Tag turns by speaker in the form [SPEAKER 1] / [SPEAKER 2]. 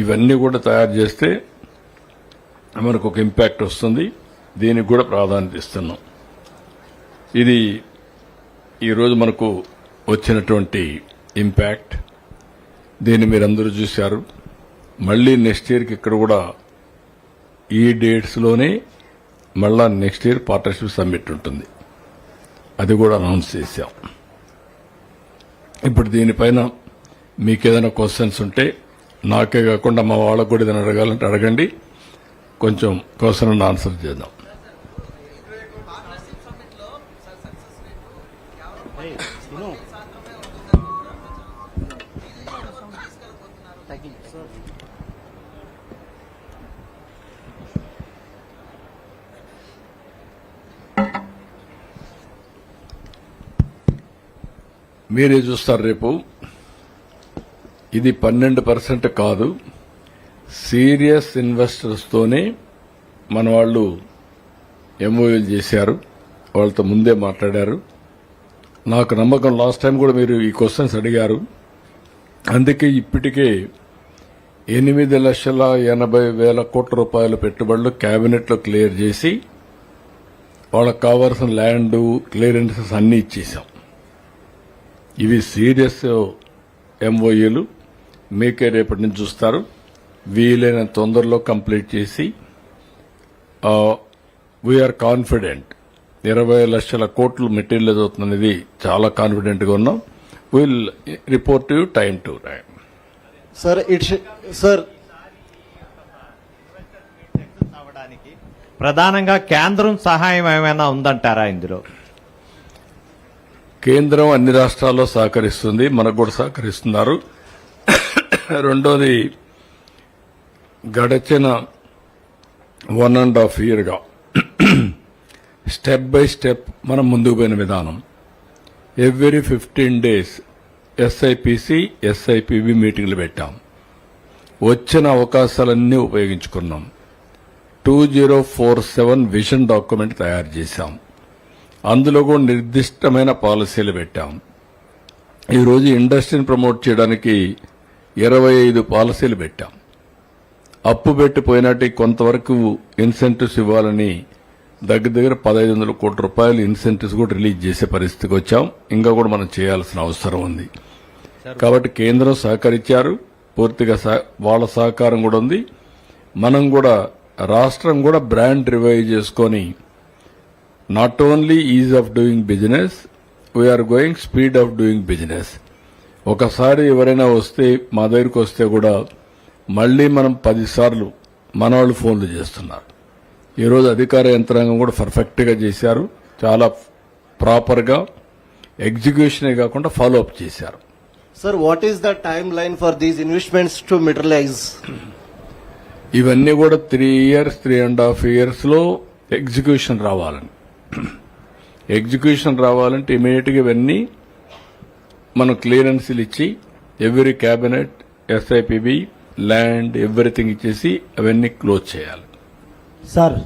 [SPEAKER 1] ఇవన్నీ కూడా తయారు చేస్తే మనకు ఒక ఇంపాక్ట్ వస్తుంది. దీనికి కూడా ప్రాధాన్యత ఇస్తున్నాం. ఇది ఈరోజు మనకు వచ్చినటువంటి ఇంపాక్ట్ దీన్ని మీరందరూ చూశారు. మళ్ళీ నెక్స్ట్ ఇయర్కి ఇక్కడ కూడా ఈ డేట్స్లోనే మళ్ళా నెక్స్ట్ ఇయర్ పార్ట్నర్షిప్ సమ్మిట్ ఉంటుంది. అది కూడా అనౌన్స్ చేశాం. ఇప్పుడు దీనిపైన మీకు ఏదైనా క్వశ్చన్స్ ఉంటే నాకే కాకుండా మా వాళ్ళకు కూడా ఏదైనా అడగాలంటే అడగండి. కొంచెం క్వశ్చన్ ఆన్సర్ చేద్దాం. మీరే చూస్తారు రేపు. ఇది పన్నెండు పర్సెంట్ కాదు. సీరియస్ ఇన్వెస్టర్స్తోనే మన వాళ్ళు ఎంఓయూలు చేశారు. వాళ్ళతో ముందే మాట్లాడారు. నాకు నమ్మకం లాస్ట్ టైం కూడా మీరు ఈ క్వశ్చన్స్ అడిగారు. అందుకే ఇప్పటికే ఎనిమిది లక్షల ఎనభై వేల కోట్ల రూపాయల పెట్టుబడులు క్యాబినెట్లో క్లియర్ చేసి వాళ్ళకు కావాల్సిన ల్యాండ్ క్లియరెన్సెస్ అన్నీ ఇచ్చేసాం ఇవి సీరియస్ ఎంఓఏలు మీకే రేపటి నుంచి చూస్తారు. వీలైన తొందరలో కంప్లీట్ చేసి వీఆర్ కాన్ఫిడెంట్ ఇరవై లక్షల కోట్లు మెటీరియల్ అవుతుందనేది చాలా కాన్ఫిడెంట్గా ఉన్నాం will report you time to time
[SPEAKER 2] sir it sir.
[SPEAKER 3] ప్రధానంగా కేంద్రం సహాయం ఏమైనా ఉందంటారా ఇందులో?
[SPEAKER 1] కేంద్రం అన్ని రాష్ట్రాల్లో సహకరిస్తుంది మనకు కూడా సహకరిస్తున్నారు. రెండోది గడచిన వన్ అండ్ హాఫ్ ఇయర్గా స్టెప్ బై స్టెప్ మనం ముందుకు పోయిన విధానం. Every fifteen days SIPC SIPB మీటింగ్లు పెట్టాం. వచ్చిన అవకాశాలన్నీ ఉపయోగించుకున్నాం. Two zero four seven vision document తయారు చేశాం. అందులో కూడా నిర్దిష్టమైన పాలసీలు పెట్టాం. ఈరోజు ఇండస్ట్రీని ప్రమోట్ చేయడానికి ఇరవై ఐదు పాలసీలు పెట్టాం. అప్పు పెట్టిపోయినట్టు కొంతవరకు ఇన్సెంటివ్స్ ఇవ్వాలని దగ్గర దగ్గర పదహైదు వందల కోట్ల రూపాయలు ఇన్సెంటివ్స్ కూడా రిలీజ్ చేసే పరిస్థితికి వచ్చాం. ఇంకా కూడా మనం చేయాల్సిన అవసరం ఉంది. కాబట్టి కేంద్రం సహకరించారు. పూర్తిగా వాళ్ళ సహకారం కూడా ఉంది. మనం కూడా రాష్ట్రం కూడా బ్రాండ్ రివైవ్ చేసుకొని not only ease of doing business we're going speed of doing business ఒకసారి ఎవరైనా వస్తే మా దగ్గరికి వస్తే కూడా మళ్ళీ మనం పదిసార్లు మన వాళ్ళు ఫోన్లు చేస్తున్నారు. ఈరోజు అధికార యంత్రాంగం కూడా పర్ఫెక్ట్గా చేశారు. చాలా ప్రాపర్గా ఎగ్జిక్యూషనే కాకుండా ఫాలో అప్ చేశారు.
[SPEAKER 2] Sir what is the time line for these investments to materialise
[SPEAKER 1] ఇవన్నీ కూడా three years three and half ఇయర్స్లో ఎగ్జిక్యూషన్ రావాలని. ఎగ్జిక్యూషన్ రావాలంటే ఇమీడియట్గా ఇవన్నీ మనం క్లియరెన్స్లు ఇచ్చి every cabinet SIPB land everything ఇచ్చేసి అవన్నీ క్లోజ్ చేయాలి.
[SPEAKER 4] సార్